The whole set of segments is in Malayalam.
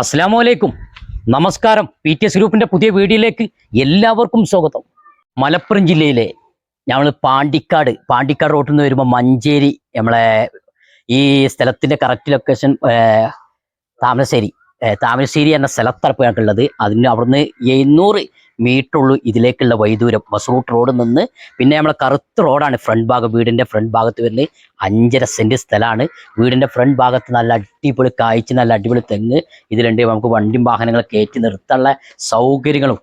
അസ്സാം വലൈക്കും നമസ്കാരം. പി ടി എസ് ഗ്രൂപ്പിന്റെ പുതിയ വീഡിയോയിലേക്ക് എല്ലാവർക്കും സ്വാഗതം. മലപ്പുറം ജില്ലയിലെ ഞങ്ങൾ പാണ്ടിക്കാട് പാണ്ടിക്കാട് റോട്ടിൽ നിന്ന് വരുമ്പോൾ മഞ്ചേരി നമ്മളെ ഈ സ്ഥലത്തിന്റെ കറക്റ്റ് ലൊക്കേഷൻ താമരശ്ശേരി. താമരശ്ശേരി എന്ന സ്ഥലത്താണ് ഇപ്പോൾ ഞങ്ങൾക്കുള്ളത്. അതിന് അവിടുന്ന് എഴുന്നൂറ് മീറ്റർ ഉള്ളൂ ഇതിലേക്കുള്ള വൈദൂരം ബസ് റൂട്ട് റോഡിൽ നിന്ന് പിന്നെ നമ്മളെ കറുത്ത റോഡാണ് ഫ്രണ്ട് ഭാഗം വീടിന്റെ ഫ്രണ്ട് ഭാഗത്ത് വരുന്നത്. അഞ്ചര സെന്റ് സ്ഥലമാണ്. വീടിന്റെ ഫ്രണ്ട് ഭാഗത്ത് നല്ല അടിപൊളി കാഴ്ച നല്ല അടിപൊളി തെങ്ങ് ഇതിലുണ്ട്. നമുക്ക് വണ്ടിയും വാഹനങ്ങൾ കയറ്റി നിർത്താനുള്ള സൗകര്യങ്ങളും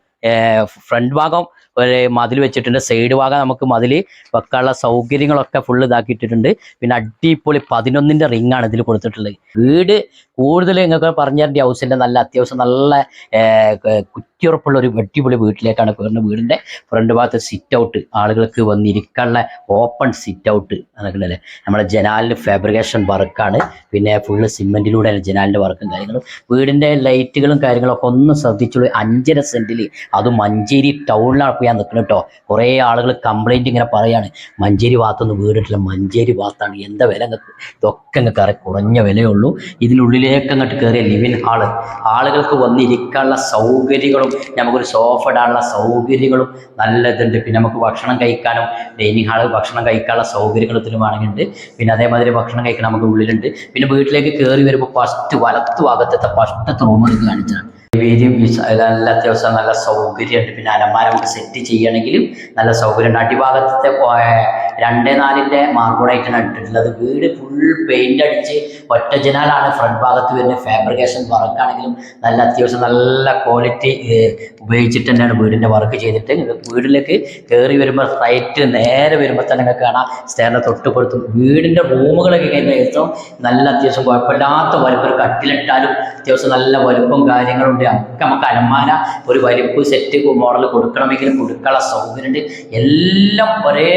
ഫ്രണ്ട് ഭാഗം ഒരു മതിൽ വെച്ചിട്ടുണ്ട്. സൈഡ് ഭാഗം നമുക്ക് മതിൽ വെക്കാനുള്ള സൗകര്യങ്ങളൊക്കെ ഫുൾ ഇതാക്കിയിട്ടിട്ടുണ്ട്. പിന്നെ അടിപൊളി പതിനൊന്നിന്റെ റിംഗ് ആണ് ഇതിൽ കൊടുത്തിട്ടുള്ളത്. വീട് കൂടുതൽ നിങ്ങൾക്ക് പറഞ്ഞു തരേണ്ട ഹൗസിന്റെ നല്ല അത്യാവശ്യം നല്ല കുറ്റിയുറപ്പുള്ള ഒരു വെട്ടിപൊളി വീട്ടിലേക്കാണ് കയറുന്നത് വീടിന്റെ ഫ്രണ്ട് ഭാഗത്ത് സിറ്റ് ഔട്ട് ആളുകൾക്ക് വന്നിരിക്കാനുള്ള ഓപ്പൺ സിറ്റ് ഔട്ട് അതൊക്കെ നമ്മുടെ ജനാലിന് ഫാബ്രിക്കേഷൻ വർക്കാണ് പിന്നെ ഫുള്ള് സിമെന്റിലൂടെ ജനാലിന്റെ വർക്കും കാര്യങ്ങളും. വീടിന്റെ ലൈറ്റുകളും കാര്യങ്ങളൊക്കെ ഒന്ന് ശ്രദ്ധിച്ചുള്ളൂ അഞ്ചര സെന്റിൽ അതും മഞ്ചേരി ടൗണിലാണ് ഇപ്പോൾ ഞാൻ നിൽക്കുന്നത് കേട്ടോ കുറേ ആളുകൾ കംപ്ലൈന്റ് ഇങ്ങനെ പറയാണ്. മഞ്ചേരി ഭാഗത്തൊന്നും വീടിട്ടില്ല. മഞ്ചേരി ഭാഗത്താണ് എന്താ വില ഇതൊക്കെ നിങ്ങൾക്ക് അറിയാം. കുറഞ്ഞ വിലയുള്ളൂ ഇതിനുള്ളിലേക്ക് അങ്ങോട്ട് കയറിയ ലിവിൻ ഹാൾ ആളുകൾക്ക് വന്നിരിക്കാനുള്ള സൗകര്യങ്ങളും നമുക്കൊരു സോഫ ഇടാനുള്ള സൗകര്യങ്ങളും നല്ല ഇതുണ്ട് പിന്നെ നമുക്ക് ഭക്ഷണം കഴിക്കാനും ഡൈനിങ് ഹാൾ ഭക്ഷണം കഴിക്കാനുള്ള സൗകര്യങ്ങളത്തിലും ആണെങ്കിലുണ്ട് പിന്നെ അതേമാതിരി ഭക്ഷണം കഴിക്കാൻ നമുക്ക് ഉള്ളിലുണ്ട്. പിന്നെ വീട്ടിലേക്ക് കയറി വരുമ്പോൾ ഫസ്റ്റ് വലത്ത് ഭാഗത്തെ ഫസ്റ്റത്തെ റൂമിൽ കാണിച്ചാണ് വീതി വിശ- നല്ല അത്യാവശ്യം നല്ല സൗകര്യമുണ്ട്. പിന്നെ അലമാര നമുക്ക് സെറ്റ് ചെയ്യണമെങ്കിലും നല്ല സൗകര്യമുണ്ട്. അടിഭാഗത്തെ രണ്ടേ നാലിന്റെ മാർബോളായിട്ടാണ് ഇട്ടിട്ടുള്ളത്. വീട് ഫുൾ പെയിന്റ് അടിച്ച് ഒറ്റ ജനാലാണ് ഫ്രണ്ട് ഭാഗത്ത് വരുന്ന ഫാബ്രിക്കേഷൻ വർക്കാണെങ്കിലും നല്ല അത്യാവശ്യം നല്ല ക്വാളിറ്റി ഉപയോഗിച്ചിട്ട് തന്നെയാണ് വീടിന്റെ വർക്ക് ചെയ്തിട്ട്. വീട്ടിലേക്ക് കയറി വരുമ്പോൾ റൈറ്റ് നേരെ വരുമ്പോൾ തന്നെ നിങ്ങൾക്ക് കാണാം. സ്റ്റേറിന്റെ തൊട്ടുപുറത്തും വീടിന്റെ റൂമുകളൊക്കെ കഴിഞ്ഞ ഏറ്റവും നല്ല അത്യാവശ്യം കുഴപ്പമില്ലാത്ത വലുപ്പം ഒരു കട്ടിലിട്ടാലും അത്യാവശ്യം നല്ല വലുപ്പം കാര്യങ്ങളുണ്ട്. ഒക്കെ നമുക്ക് അലമാര ഒരു വലുപ്പ് സെറ്റ് മോഡൽ കൊടുക്കണമെങ്കിലും കൊടുക്കാനുള്ള സൗകര്യമുണ്ട്. എല്ലാം ഒരേ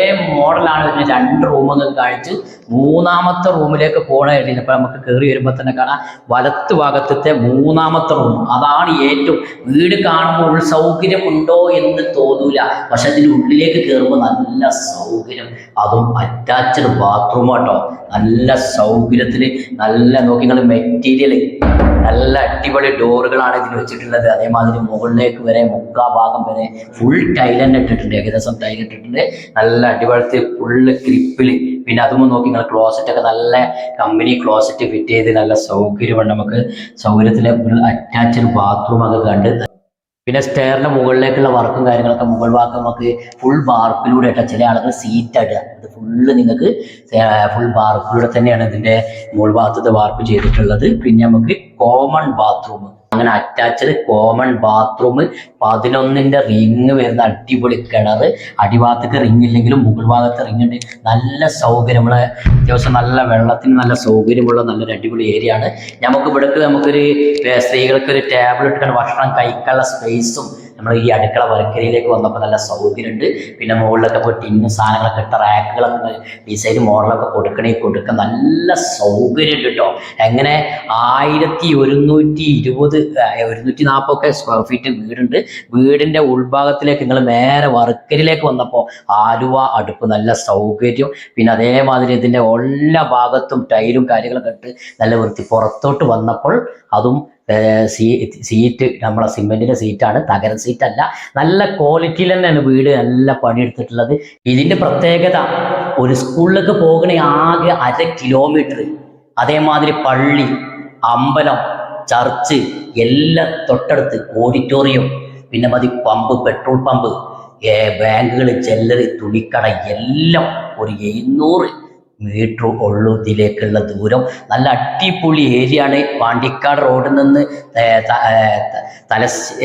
മോഡലാണ് വരുന്നത് രണ്ട് റൂമുകൾ കഴിച്ച് മൂന്നാമത്തെ റൂമിലേക്ക് പോകണ കഴിഞ്ഞപ്പോൾ നമുക്ക് കയറി വരുമ്പോൾ തന്നെ കാണാം. വലത്ത് ഭാഗത്തെ മൂന്നാമത്തെ റൂം അതാണ് ഏറ്റവും വീട് കാണുമ്പോൾ സൗകര്യമുണ്ടോ എന്ന് തോന്നൂല. പക്ഷെ അതിന്റെ ഉള്ളിലേക്ക് കയറുമ്പോൾ നല്ല സൗകര്യം. അതും അറ്റാച്ച്ഡ് ബാത്റൂം കേട്ടോ നല്ല സൗകര്യത്തിൽ നല്ല നോക്കി നിങ്ങൾ മെറ്റീരിയൽ നല്ല അടിപൊളി ഡോറുകളാണ് ഇതിൽ വെച്ചിട്ടുള്ളത്. അതേമാതിരി മുകളിലേക്ക് വരെ മുക്കാ ഭാഗം വരെ ഫുൾ തന്നെ ഇട്ടിട്ടുണ്ട്. ഏകദേശം ടൈൽ ഇട്ടിട്ടുണ്ട്. നല്ല അടിപൊളി ഫുള്ള് ക്രിപ്പിൽ പിന്നെ അതും നോക്കി നിങ്ങൾ ക്ലോസറ്റ് ഒക്കെ നല്ല കമ്പനി ക്ലോസറ്റ് ഫിറ്റ് ചെയ്ത് നല്ല സൗകര്യമുണ്ട്. നമുക്ക് സൗകര്യത്തിലെ അറ്റാച്ച്ഡ് ബാത്റൂം ഒക്കെ കണ്ട്. പിന്നെ സ്റ്റെയറിന്റെ മുകളിലേക്കുള്ള വർക്കും കാര്യങ്ങളൊക്കെ മുകൾ ഭാഗം നമുക്ക് ഫുൾ ബാർപ്പിലൂടെ ഇട്ട ചില ആളുകൾ സീറ്റ് ഇടുക ഇത് ഫുള്ള് നിങ്ങൾക്ക് ഫുൾ ബാർപ്പിലൂടെ തന്നെയാണ് ഇതിന്റെ മുകൾ ഭാഗത്തത് വാർപ്പ് ചെയ്തിട്ടുള്ളത്. പിന്നെ നമുക്ക് കോമൺ ബാത്റൂം അങ്ങനെ അറ്റാച്ച്ഡ് കോമൺ ബാത്റൂം പതിനൊന്നിന്റെ റിങ് വരുന്ന അടിപൊളി കിണർ അടിഭാഗത്തേക്ക് റിങ് ഇല്ലെങ്കിലും മുകൾ ഭാഗത്ത് റിങ് ഉണ്ട്. നല്ല സൗകര്യമുള്ള അത്യാവശ്യം നല്ല വെള്ളത്തിന് നല്ല സൗകര്യമുള്ള നല്ലൊരു അടിപൊളി ഏരിയ ആണ്. നമുക്ക് ഇവിടേക്ക് നമുക്കൊരു സ്ത്രീകൾക്ക് ഒരു ടേബിൾ ഇട്ടിട്ട് ഭക്ഷണം കഴിക്കാനുള്ള സ്പേസും നമ്മൾ ഈ അടുക്കള വർക്കരയിലേക്ക് വന്നപ്പോൾ നല്ല സൗകര്യമുണ്ട്. പിന്നെ മുകളിലൊക്കെ പോയി ടിന്ന് സാധനങ്ങളൊക്കെ ഇട്ട റാക്കുകളൊക്കെ ഡിസൈൻ മോഡലൊക്കെ കൊടുക്കണേ കൊടുക്കാൻ നല്ല സൗകര്യമുണ്ട് കേട്ടോ. എങ്ങനെ? ആയിരത്തി ഒരുന്നൂറ്റി ഇരുപത് ഒരുന്നൂറ്റി നാൽപ്പതൊക്കെ സ്ക്വയർ ഫീറ്റ് വീടുണ്ട്. വീടിന്റെ ഉൾഭാഗത്തിലേക്ക് നിങ്ങൾ നേരെ വർക്കരിലേക്ക് വന്നപ്പോൾ ആലുവ അടുപ്പ് നല്ല സൗകര്യം. പിന്നെ അതേമാതിരി ഇതിന്റെ എല്ലാ ഭാഗത്തും ടൈലും കാര്യങ്ങളൊക്കെ ഇട്ട് നല്ല വൃത്തി. പുറത്തോട്ട് വന്നപ്പോൾ അതും സീറ്റ് നമ്മളെ സിമെന്റിന്റെ സീറ്റാണ്. തകര അല്ല നല്ല ക്വാളിറ്റിയിൽ തന്നെയാണ് വീട് നല്ല പണിയെടുത്തിട്ടുള്ളത്. ഇതിന്റെ പ്രത്യേകത ഒരു സ്കൂളിലേക്ക് പോകണ ആകെ അര കിലോമീറ്റർ അതേമാതിരി പള്ളി അമ്പലം ചർച്ച് എല്ലാം തൊട്ടടുത്ത് ഓഡിറ്റോറിയം പിന്നെ മതി പമ്പ് പെട്രോൾ പമ്പ് ബാങ്കുകൾ ചെല്ലറി തുണിക്കട എല്ലാം ഒരു എഴുന്നൂറ് മീറ്റർ ഉള്ളൂ ഇതിലേക്കുള്ള ദൂരം. നല്ല അടിപൊളി ഏരിയ ആണ് പാണ്ടിക്കാട് റോഡിൽ നിന്ന് ഏ, ത- തലസ്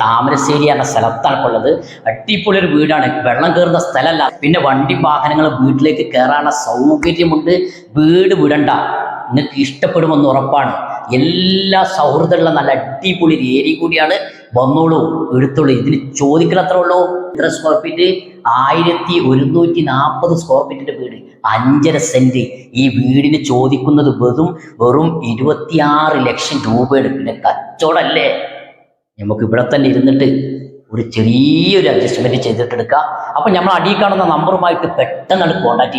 താമരശ്ശേരി എന്ന സ്ഥലത്താണ് ഉള്ളത്. അടിപൊളി ഒരു വീടാണ്. വെള്ളം കയറുന്ന സ്ഥലമല്ല. പിന്നെ വണ്ടി വാഹനങ്ങൾ വീട്ടിലേക്ക് കയറാനുള്ള സൗകര്യമുണ്ട്. വീട് വിടണ്ട. നിങ്ങൾക്ക് ഇഷ്ടപ്പെടുമെന്ന് ഉറപ്പാണ്. എല്ലാ സൗഹൃദമുള്ള നല്ല അടിപൊളി ഏരി കൂടിയാണ്. വന്നോളൂ എടുത്തോളൂ. ഇതിന് ചോദിക്കണം അത്ര ഉള്ളൂ. ഇത്ര സ്ക്വയർ ഫീറ്റ് ആയിരത്തി ഒരുന്നൂറ്റി നാൽപ്പത് സ്ക്വയർ ഫീറ്റിന്റെ വീട്. അഞ്ചര സെന്റ് ഈ വീടിന് ചോദിക്കുന്നത് വെറും വെറും ഇരുപത്തിയാറ് ലക്ഷം രൂപയാണ്. പിന്നെ കച്ചവടല്ലേ നമുക്ക് ഇവിടെ തന്നെ ഇരുന്നിട്ട് ഒരു ചെറിയൊരു അഡ്ജസ്റ്റ്മെന്റ് ചെയ്തിട്ടെടുക്കാം. അപ്പൊ നമ്മൾ അടിയിൽ കാണുന്ന നമ്പറുമായിട്ട് പെട്ടെന്ന് കോൺടാക്ട് ചെയ്ത്